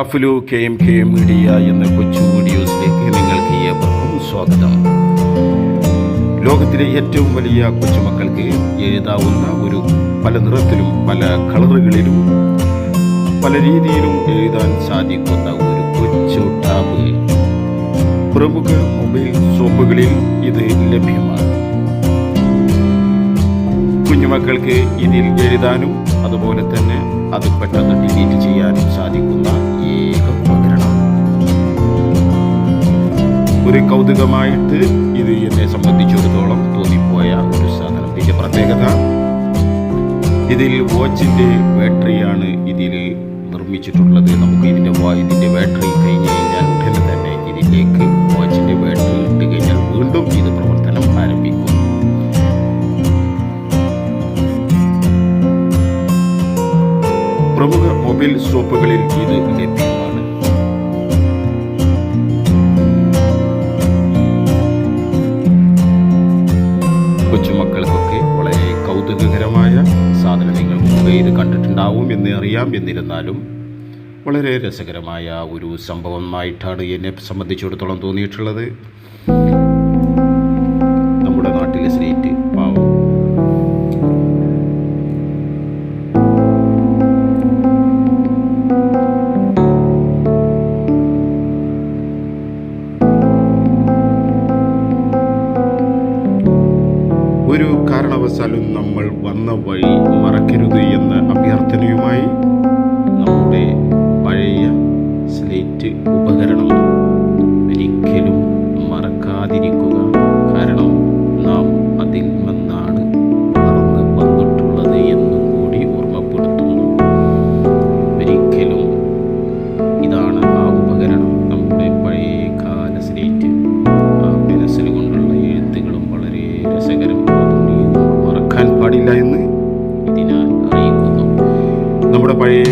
അഫ്ലു K M K media എന്ന കൊച്ചു വീഡിയോസിലേക്ക് നിങ്ങൾക്ക് ഏവർക്കും സ്വാഗതം. ലോകത്തിലെ ഏറ്റവും വലിയ കൊച്ചുമക്കൾക്ക് എഴുതാവുന്ന ഒരു പല നിറത്തിലും പല കളറുകളിലും പല രീതിയിലും എഴുതാൻ സാധിക്കുന്ന ഒരു കൊച്ചു ടാബ്. പ്രമുഖ മൊബൈൽ ഷോപ്പുകളിൽ ഇത് ലഭ്യമാണ്. കുഞ്ഞുമക്കൾക്ക് ഇതിൽ എഴുതാനും അതുപോലെ തന്നെ അത് പെട്ടെന്ന് ഡിലീറ്റ് ചെയ്യാനും ഒരു കൗതുകമായിട്ട് ഇത് എന്നെ സംബന്ധിച്ചിടത്തോളം തോന്നിപ്പോയ ഒരു സാധനം. ഇതിന്റെ പ്രത്യേകത ഇതിൽ വാച്ചിന്റെ ബാറ്ററിയാണ് ഇതിൽ നിർമ്മിച്ചിട്ടുള്ളത്. നമുക്ക് ഇതിന്റെ ഇതിന്റെ ബാറ്ററി കഴിഞ്ഞ് കഴിഞ്ഞാൽ ഉടനെ തന്നെ ഇതിലേക്ക് വാച്ചിന്റെ ബാറ്ററി ഇട്ട് കഴിഞ്ഞാൽ വീണ്ടും ഇത് പ്രവർത്തനം ആരംഭിക്കും. പ്രമുഖ മൊബൈൽ ഷോപ്പുകളിൽ ഇത് ലഭ്യമാണ് കൊച്ചുമക്കൾക്കൊക്കെ വളരെ കൗതുകകരമായ സാധനം നിങ്ങൾ മുമ്പേ ഇത് കണ്ടിട്ടുണ്ടാവും എന്ന് അറിയാം എന്നിരുന്നാലും വളരെ രസകരമായ ഒരു സംഭവമായിട്ടാണ് എന്നെ സംബന്ധിച്ചിടത്തോളം തോന്നിയിട്ടുള്ളത്. ഒരു കാരണവശാലും നമ്മൾ വന്ന വഴി മറക്കരുത് എന്ന അഭ്യർത്ഥനയുമായി നമ്മുടെ പഴയ സ്ലേറ്റ് ഉപകരണം ഒരിക്കലും പാടില്ല എന്ന് ഇതിനാൽ അറിയിക്കുന്നു നമ്മുടെ പഴയ